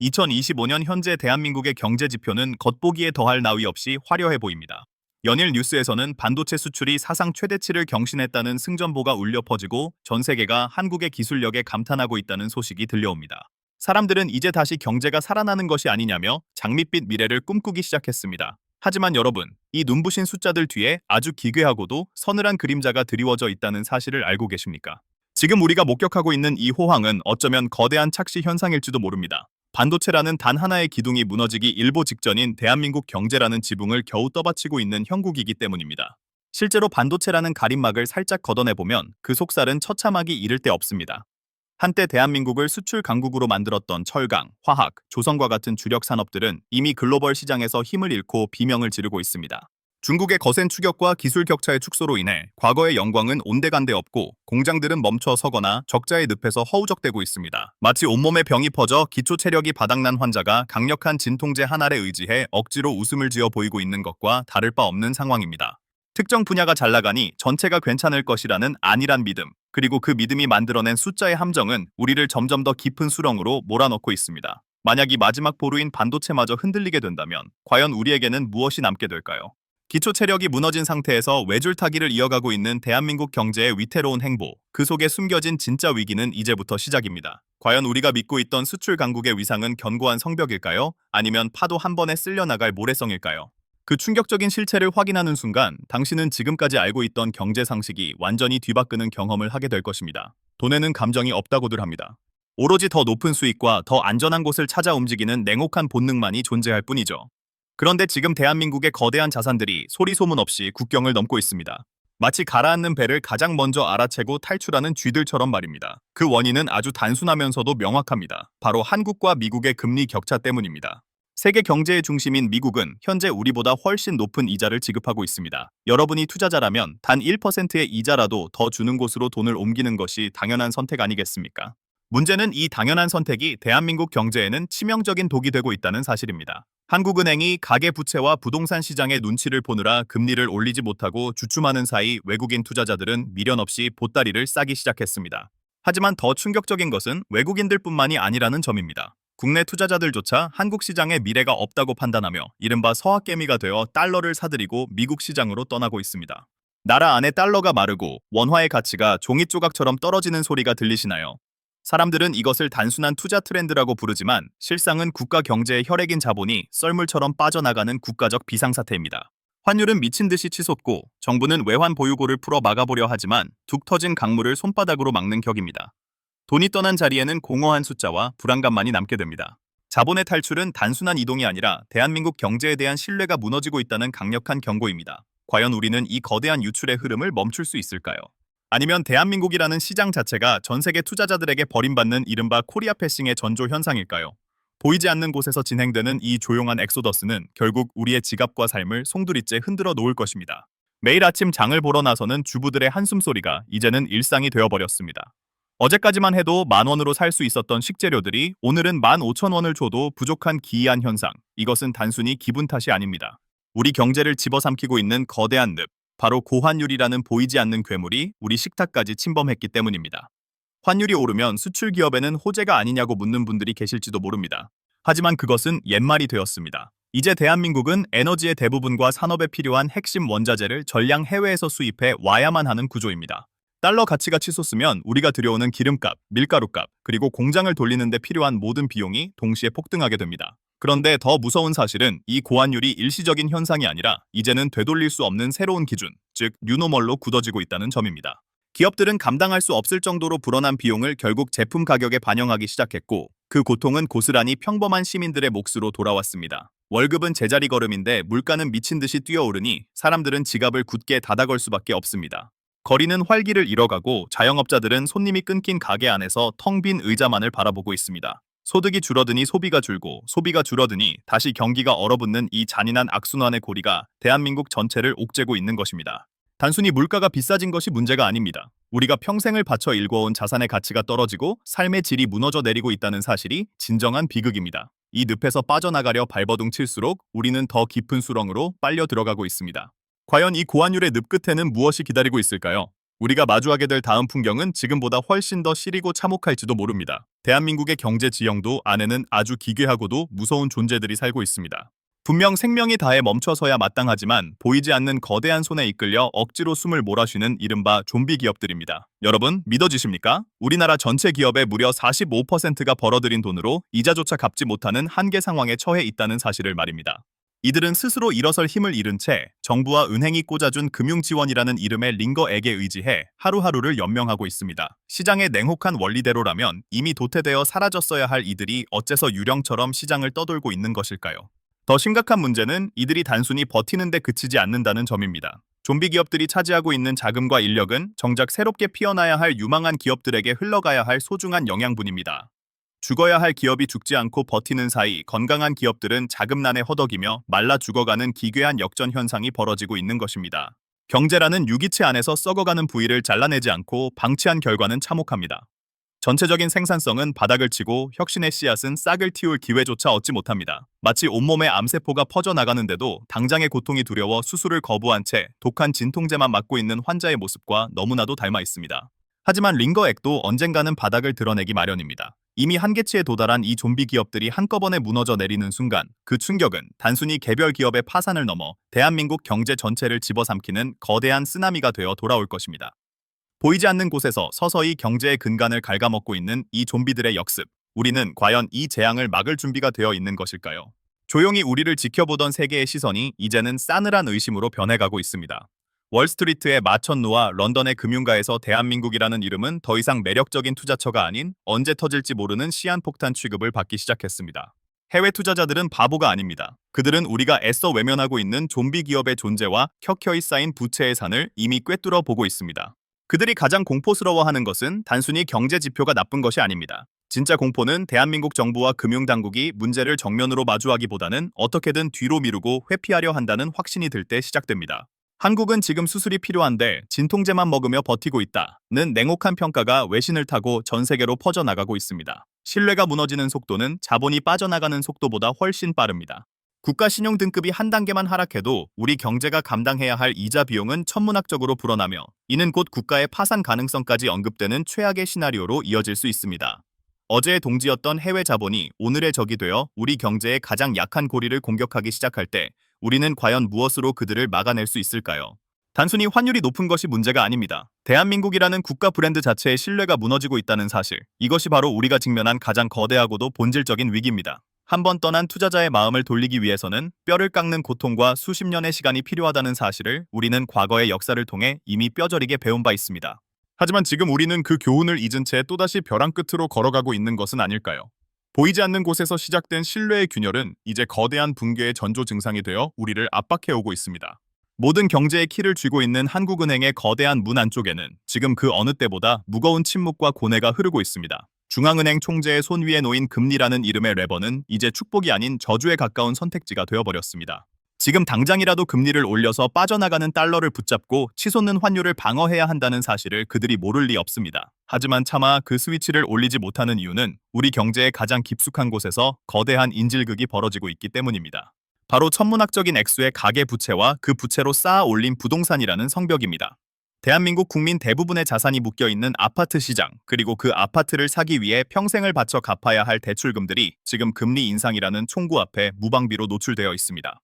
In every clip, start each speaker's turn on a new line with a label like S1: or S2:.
S1: 2025년 현재 대한민국의 경제 지표는 겉보기에 더할 나위 없이 화려해 보입니다. 연일 뉴스에서는 반도체 수출이 사상 최대치를 경신했다는 승전보가 울려 퍼지고 전 세계가 한국의 기술력에 감탄하고 있다는 소식이 들려옵니다. 사람들은 이제 다시 경제가 살아나는 것이 아니냐며 장밋빛 미래를 꿈꾸기 시작했습니다. 하지만 여러분, 이 눈부신 숫자들 뒤에 아주 기괴하고도 서늘한 그림자가 드리워져 있다는 사실을 알고 계십니까? 지금 우리가 목격하고 있는 이 호황은 어쩌면 거대한 착시 현상일지도 모릅니다. 반도체라는 단 하나의 기둥이 무너지기 일보 직전인 대한민국 경제라는 지붕을 겨우 떠받치고 있는 형국이기 때문입니다. 실제로 반도체라는 가림막을 살짝 걷어내보면 그 속살은 처참하기 이를 데 없습니다. 한때 대한민국을 수출 강국으로 만들었던 철강, 화학, 조선과 같은 주력 산업들은 이미 글로벌 시장에서 힘을 잃고 비명을 지르고 있습니다. 중국의 거센 추격과 기술 격차의 축소로 인해 과거의 영광은 온데간데 없고 공장들은 멈춰 서거나 적자의 늪에서 허우적대고 있습니다. 마치 온몸에 병이 퍼져 기초 체력이 바닥난 환자가 강력한 진통제 하나에 의지해 억지로 웃음을 지어 보이고 있는 것과 다를 바 없는 상황입니다. 특정 분야가 잘 나가니 전체가 괜찮을 것이라는 안일한 믿음, 그리고 그 믿음이 만들어낸 숫자의 함정은 우리를 점점 더 깊은 수렁으로 몰아넣고 있습니다. 만약 이 마지막 보루인 반도체마저 흔들리게 된다면 과연 우리에게는 무엇이 남게 될까요? 기초 체력이 무너진 상태에서 외줄타기를 이어가고 있는 대한민국 경제의 위태로운 행보, 그 속에 숨겨진 진짜 위기는 이제부터 시작입니다. 과연 우리가 믿고 있던 수출 강국의 위상은 견고한 성벽일까요? 아니면 파도 한 번에 쓸려나갈 모래성일까요? 그 충격적인 실체를 확인하는 순간 당신은 지금까지 알고 있던 경제 상식이 완전히 뒤바꾸는 경험을 하게 될 것입니다. 돈에는 감정이 없다고들 합니다. 오로지 더 높은 수익과 더 안전한 곳을 찾아 움직이는 냉혹한 본능만이 존재할 뿐이죠. 그런데 지금 대한민국의 거대한 자산들이 소리 소문 없이 국경을 넘고 있습니다. 마치 가라앉는 배를 가장 먼저 알아채고 탈출하는 쥐들처럼 말입니다. 그 원인은 아주 단순하면서도 명확합니다. 바로 한국과 미국의 금리 격차 때문입니다. 세계 경제의 중심인 미국은 현재 우리보다 훨씬 높은 이자를 지급하고 있습니다. 여러분이 투자자라면 단 1%의 이자라도 더 주는 곳으로 돈을 옮기는 것이 당연한 선택 아니겠습니까? 문제는 이 당연한 선택이 대한민국 경제에는 치명적인 독이 되고 있다는 사실입니다. 한국은행이 가계부채와 부동산 시장의 눈치를 보느라 금리를 올리지 못하고 주춤하는 사이 외국인 투자자들은 미련 없이 보따리를 싸기 시작했습니다. 하지만 더 충격적인 것은 외국인들뿐만이 아니라는 점입니다. 국내 투자자들조차 한국 시장에 미래가 없다고 판단하며 이른바 서학개미가 되어 달러를 사들이고 미국 시장으로 떠나고 있습니다. 나라 안에 달러가 마르고 원화의 가치가 종이 조각처럼 떨어지는 소리가 들리시나요? 사람들은 이것을 단순한 투자 트렌드라고 부르지만 실상은 국가 경제의 혈액인 자본이 썰물처럼 빠져나가는 국가적 비상사태입니다. 환율은 미친 듯이 치솟고 정부는 외환 보유고를 풀어 막아보려 하지만 툭 터진 강물을 손바닥으로 막는 격입니다. 돈이 떠난 자리에는 공허한 숫자와 불안감만이 남게 됩니다. 자본의 탈출은 단순한 이동이 아니라 대한민국 경제에 대한 신뢰가 무너지고 있다는 강력한 경고입니다. 과연 우리는 이 거대한 유출의 흐름을 멈출 수 있을까요? 아니면 대한민국이라는 시장 자체가 전 세계 투자자들에게 버림받는 이른바 코리아 패싱의 전조 현상일까요? 보이지 않는 곳에서 진행되는 이 조용한 엑소더스는 결국 우리의 지갑과 삶을 송두리째 흔들어 놓을 것입니다. 매일 아침 장을 보러 나서는 주부들의 한숨소리가 이제는 일상이 되어버렸습니다. 어제까지만 해도 만 원으로 살 수 있었던 식재료들이 오늘은 만 오천 원을 줘도 부족한 기이한 현상. 이것은 단순히 기분 탓이 아닙니다. 우리 경제를 집어삼키고 있는 거대한 늪. 바로 고환율이라는 보이지 않는 괴물이 우리 식탁까지 침범했기 때문입니다. 환율이 오르면 수출 기업에는 호재가 아니냐고 묻는 분들이 계실지도 모릅니다. 하지만 그것은 옛말이 되었습니다. 이제 대한민국은 에너지의 대부분과 산업에 필요한 핵심 원자재를 전량 해외에서 수입해 와야만 하는 구조입니다. 달러 가치가 치솟으면 우리가 들여오는 기름값, 밀가루값, 그리고 공장을 돌리는 데 필요한 모든 비용이 동시에 폭등하게 됩니다. 그런데 더 무서운 사실은 이 고환율이 일시적인 현상이 아니라 이제는 되돌릴 수 없는 새로운 기준, 즉 뉴노멀로 굳어지고 있다는 점입니다. 기업들은 감당할 수 없을 정도로 불어난 비용을 결국 제품 가격에 반영하기 시작했고 그 고통은 고스란히 평범한 시민들의 몫으로 돌아왔습니다. 월급은 제자리 걸음인데 물가는 미친 듯이 뛰어오르니 사람들은 지갑을 굳게 닫아걸 수밖에 없습니다. 거리는 활기를 잃어가고 자영업자들은 손님이 끊긴 가게 안에서 텅 빈 의자만을 바라보고 있습니다. 소득이 줄어드니 소비가 줄고 소비가 줄어드니 다시 경기가 얼어붙는 이 잔인한 악순환의 고리가 대한민국 전체를 옥죄고 있는 것입니다. 단순히 물가가 비싸진 것이 문제가 아닙니다. 우리가 평생을 바쳐 일궈온 자산의 가치가 떨어지고 삶의 질이 무너져 내리고 있다는 사실이 진정한 비극입니다. 이 늪에서 빠져나가려 발버둥 칠수록 우리는 더 깊은 수렁으로 빨려 들어가고 있습니다. 과연 이 고환율의 늪 끝에는 무엇이 기다리고 있을까요? 우리가 마주하게 될 다음 풍경은 지금보다 훨씬 더 시리고 참혹할지도 모릅니다. 대한민국의 경제 지형도 안에는 아주 기괴하고도 무서운 존재들이 살고 있습니다. 분명 생명이 다해 멈춰서야 마땅하지만 보이지 않는 거대한 손에 이끌려 억지로 숨을 몰아쉬는 이른바 좀비 기업들입니다. 여러분 믿어지십니까? 우리나라 전체 기업의 무려 45%가 벌어들인 돈으로 이자조차 갚지 못하는 한계 상황에 처해 있다는 사실을 말입니다. 이들은 스스로 일어설 힘을 잃은 채 정부와 은행이 꽂아준 금융지원이라는 이름의 링거액에 의지해 하루하루를 연명하고 있습니다. 시장의 냉혹한 원리대로라면 이미 도태되어 사라졌어야 할 이들이 어째서 유령처럼 시장을 떠돌고 있는 것일까요? 더 심각한 문제는 이들이 단순히 버티는 데 그치지 않는다는 점입니다. 좀비 기업들이 차지하고 있는 자금과 인력은 정작 새롭게 피어나야 할 유망한 기업들에게 흘러가야 할 소중한 영양분입니다. 죽어야 할 기업이 죽지 않고 버티는 사이 건강한 기업들은 자금난에 허덕이며 말라 죽어가는 기괴한 역전 현상이 벌어지고 있는 것입니다. 경제라는 유기체 안에서 썩어가는 부위를 잘라내지 않고 방치한 결과는 참혹합니다. 전체적인 생산성은 바닥을 치고 혁신의 씨앗은 싹을 틔울 기회조차 얻지 못합니다. 마치 온몸에 암세포가 퍼져나가는데도 당장의 고통이 두려워 수술을 거부한 채 독한 진통제만 맞고 있는 환자의 모습과 너무나도 닮아 있습니다. 하지만 링거액도 언젠가는 바닥을 드러내기 마련입니다. 이미 한계치에 도달한 이 좀비 기업들이 한꺼번에 무너져 내리는 순간 그 충격은 단순히 개별 기업의 파산을 넘어 대한민국 경제 전체를 집어삼키는 거대한 쓰나미가 되어 돌아올 것입니다. 보이지 않는 곳에서 서서히 경제의 근간을 갉아먹고 있는 이 좀비들의 역습. 우리는 과연 이 재앙을 막을 준비가 되어 있는 것일까요? 조용히 우리를 지켜보던 세계의 시선이 이제는 싸늘한 의심으로 변해가고 있습니다. 월스트리트의 마천루와 런던의 금융가에서 대한민국이라는 이름은 더 이상 매력적인 투자처가 아닌 언제 터질지 모르는 시한폭탄 취급을 받기 시작했습니다. 해외 투자자들은 바보가 아닙니다. 그들은 우리가 애써 외면하고 있는 좀비 기업의 존재와 켜켜이 쌓인 부채의 산을 이미 꿰뚫어 보고 있습니다. 그들이 가장 공포스러워하는 것은 단순히 경제 지표가 나쁜 것이 아닙니다. 진짜 공포는 대한민국 정부와 금융당국이 문제를 정면으로 마주하기보다는 어떻게든 뒤로 미루고 회피하려 한다는 확신이 들 때 시작됩니다. 한국은 지금 수술이 필요한데 진통제만 먹으며 버티고 있다는 냉혹한 평가가 외신을 타고 전 세계로 퍼져나가고 있습니다. 신뢰가 무너지는 속도는 자본이 빠져나가는 속도보다 훨씬 빠릅니다. 국가 신용 등급이 한 단계만 하락해도 우리 경제가 감당해야 할 이자 비용은 천문학적으로 불어나며 이는 곧 국가의 파산 가능성까지 언급되는 최악의 시나리오로 이어질 수 있습니다. 어제의 동지였던 해외 자본이 오늘의 적이 되어 우리 경제의 가장 약한 고리를 공격하기 시작할 때 우리는 과연 무엇으로 그들을 막아낼 수 있을까요? 단순히 환율이 높은 것이 문제가 아닙니다. 대한민국이라는 국가 브랜드 자체의 신뢰가 무너지고 있다는 사실. 이것이 바로 우리가 직면한 가장 거대하고도 본질적인 위기입니다. 한번 떠난 투자자의 마음을 돌리기 위해서는 뼈를 깎는 고통과 수십 년의 시간이 필요하다는 사실을 우리는 과거의 역사를 통해 이미 뼈저리게 배운 바 있습니다. 하지만 지금 우리는 그 교훈을 잊은 채 또다시 벼랑 끝으로 걸어가고 있는 것은 아닐까요? 보이지 않는 곳에서 시작된 신뢰의 균열은 이제 거대한 붕괴의 전조 증상이 되어 우리를 압박해오고 있습니다. 모든 경제의 키를 쥐고 있는 한국은행의 거대한 문 안쪽에는 지금 그 어느 때보다 무거운 침묵과 고뇌가 흐르고 있습니다. 중앙은행 총재의 손 위에 놓인 금리라는 이름의 레버는 이제 축복이 아닌 저주에 가까운 선택지가 되어버렸습니다. 지금 당장이라도 금리를 올려서 빠져나가는 달러를 붙잡고 치솟는 환율을 방어해야 한다는 사실을 그들이 모를 리 없습니다. 하지만 차마 그 스위치를 올리지 못하는 이유는 우리 경제의 가장 깊숙한 곳에서 거대한 인질극이 벌어지고 있기 때문입니다. 바로 천문학적인 액수의 가계 부채와 그 부채로 쌓아 올린 부동산이라는 성벽입니다. 대한민국 국민 대부분의 자산이 묶여 있는 아파트 시장, 그리고 그 아파트를 사기 위해 평생을 바쳐 갚아야 할 대출금들이 지금 금리 인상이라는 총구 앞에 무방비로 노출되어 있습니다.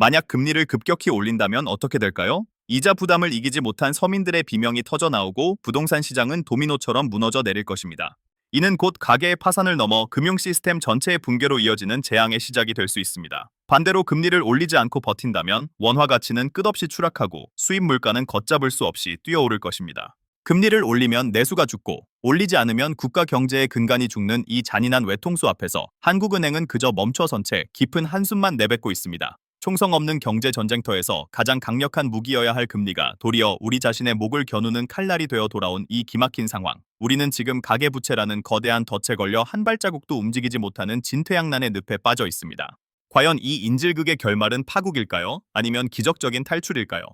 S1: 만약 금리를 급격히 올린다면 어떻게 될까요? 이자 부담을 이기지 못한 서민들의 비명이 터져 나오고 부동산 시장은 도미노처럼 무너져 내릴 것입니다. 이는 곧 가계의 파산을 넘어 금융 시스템 전체의 붕괴로 이어지는 재앙의 시작이 될 수 있습니다. 반대로 금리를 올리지 않고 버틴다면 원화 가치는 끝없이 추락하고 수입 물가는 걷잡을 수 없이 뛰어오를 것입니다. 금리를 올리면 내수가 죽고 올리지 않으면 국가 경제의 근간이 죽는 이 잔인한 외통수 앞에서 한국은행은 그저 멈춰선 채 깊은 한숨만 내뱉고 있습니다. 총성 없는 경제 전쟁터에서 가장 강력한 무기여야 할 금리가 도리어 우리 자신의 목을 겨누는 칼날이 되어 돌아온 이 기막힌 상황. 우리는 지금 가계부채라는 거대한 덫에 걸려 한 발자국도 움직이지 못하는 진퇴양난의 늪에 빠져 있습니다. 과연 이 인질극의 결말은 파국일까요? 아니면 기적적인 탈출일까요?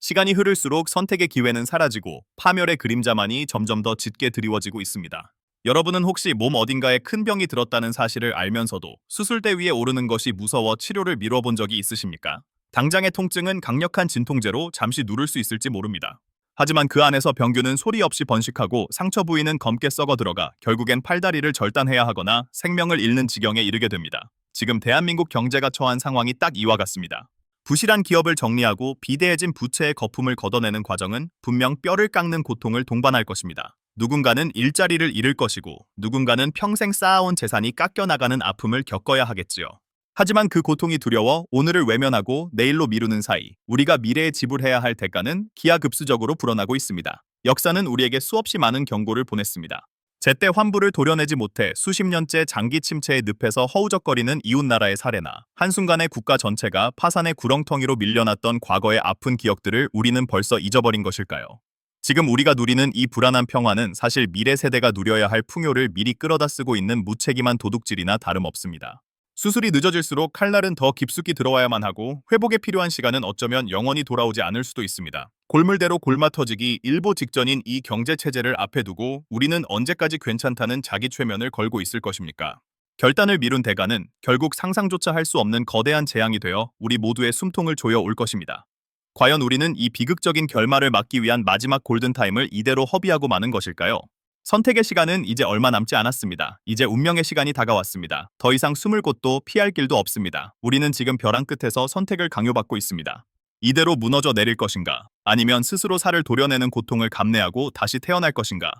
S1: 시간이 흐를수록 선택의 기회는 사라지고 파멸의 그림자만이 점점 더 짙게 드리워지고 있습니다. 여러분은 혹시 몸 어딘가에 큰 병이 들었다는 사실을 알면서도 수술대 위에 오르는 것이 무서워 치료를 미뤄본 적이 있으십니까? 당장의 통증은 강력한 진통제로 잠시 누를 수 있을지 모릅니다. 하지만 그 안에서 병균은 소리 없이 번식하고 상처 부위는 검게 썩어 들어가 결국엔 팔다리를 절단해야 하거나 생명을 잃는 지경에 이르게 됩니다. 지금 대한민국 경제가 처한 상황이 딱 이와 같습니다. 부실한 기업을 정리하고 비대해진 부채의 거품을 걷어내는 과정은 분명 뼈를 깎는 고통을 동반할 것입니다. 누군가는 일자리를 잃을 것이고 누군가는 평생 쌓아온 재산이 깎여나가는 아픔을 겪어야 하겠지요. 하지만 그 고통이 두려워 오늘을 외면하고 내일로 미루는 사이 우리가 미래에 지불해야 할 대가는 기하급수적으로 불어나고 있습니다. 역사는 우리에게 수없이 많은 경고를 보냈습니다. 제때 환부를 도려내지 못해 수십 년째 장기 침체의 늪에서 허우적거리는 이웃나라의 사례나 한순간에 국가 전체가 파산의 구렁텅이로 밀려났던 과거의 아픈 기억들을 우리는 벌써 잊어버린 것일까요? 지금 우리가 누리는 이 불안한 평화는 사실 미래 세대가 누려야 할 풍요를 미리 끌어다 쓰고 있는 무책임한 도둑질이나 다름없습니다. 수술이 늦어질수록 칼날은 더 깊숙이 들어와야만 하고 회복에 필요한 시간은 어쩌면 영원히 돌아오지 않을 수도 있습니다. 골물대로 골마 터지기 일보 직전인 이 경제 체제를 앞에 두고 우리는 언제까지 괜찮다는 자기 최면을 걸고 있을 것입니까? 결단을 미룬 대가는 결국 상상조차 할 수 없는 거대한 재앙이 되어 우리 모두의 숨통을 조여 올 것입니다. 과연 우리는 이 비극적인 결말을 막기 위한 마지막 골든타임을 이대로 허비하고 마는 것일까요? 선택의 시간은 이제 얼마 남지 않았습니다. 이제 운명의 시간이 다가왔습니다. 더 이상 숨을 곳도 피할 길도 없습니다. 우리는 지금 벼랑 끝에서 선택을 강요받고 있습니다. 이대로 무너져 내릴 것인가? 아니면 스스로 살을 도려내는 고통을 감내하고 다시 태어날 것인가?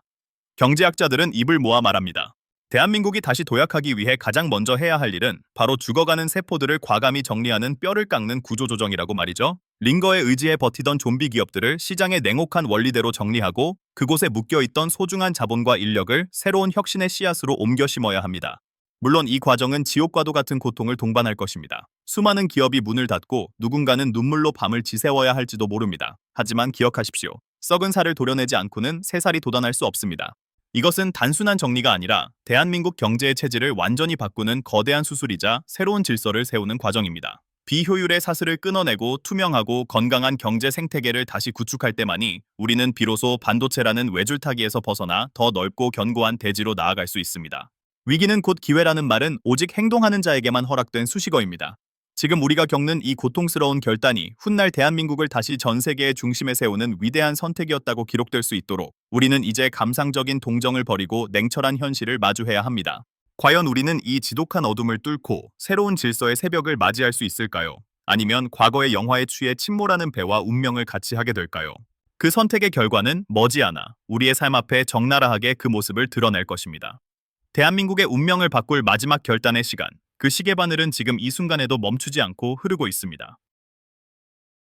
S1: 경제학자들은 입을 모아 말합니다. 대한민국이 다시 도약하기 위해 가장 먼저 해야 할 일은 바로 죽어가는 세포들을 과감히 정리하는 뼈를 깎는 구조조정이라고 말이죠. 링거에 의지해 버티던 좀비 기업들을 시장의 냉혹한 원리대로 정리하고 그곳에 묶여있던 소중한 자본과 인력을 새로운 혁신의 씨앗으로 옮겨 심어야 합니다. 물론 이 과정은 지옥과도 같은 고통을 동반할 것입니다. 수많은 기업이 문을 닫고 누군가는 눈물로 밤을 지새워야 할지도 모릅니다. 하지만 기억하십시오. 썩은 살을 도려내지 않고는 새 살이 돋아날 수 없습니다. 이것은 단순한 정리가 아니라 대한민국 경제의 체질을 완전히 바꾸는 거대한 수술이자 새로운 질서를 세우는 과정입니다. 비효율의 사슬을 끊어내고 투명하고 건강한 경제 생태계를 다시 구축할 때만이 우리는 비로소 반도체라는 외줄타기에서 벗어나 더 넓고 견고한 대지로 나아갈 수 있습니다. 위기는 곧 기회라는 말은 오직 행동하는 자에게만 허락된 수식어입니다. 지금 우리가 겪는 이 고통스러운 결단이 훗날 대한민국을 다시 전 세계의 중심에 세우는 위대한 선택이었다고 기록될 수 있도록 우리는 이제 감상적인 동정을 버리고 냉철한 현실을 마주해야 합니다. 과연 우리는 이 지독한 어둠을 뚫고 새로운 질서의 새벽을 맞이할 수 있을까요? 아니면 과거의 영화에 취해 침몰하는 배와 운명을 같이 하게 될까요? 그 선택의 결과는 머지않아 우리의 삶 앞에 적나라하게 그 모습을 드러낼 것입니다. 대한민국의 운명을 바꿀 마지막 결단의 시간, 그 시계바늘은 지금 이 순간에도 멈추지 않고 흐르고 있습니다.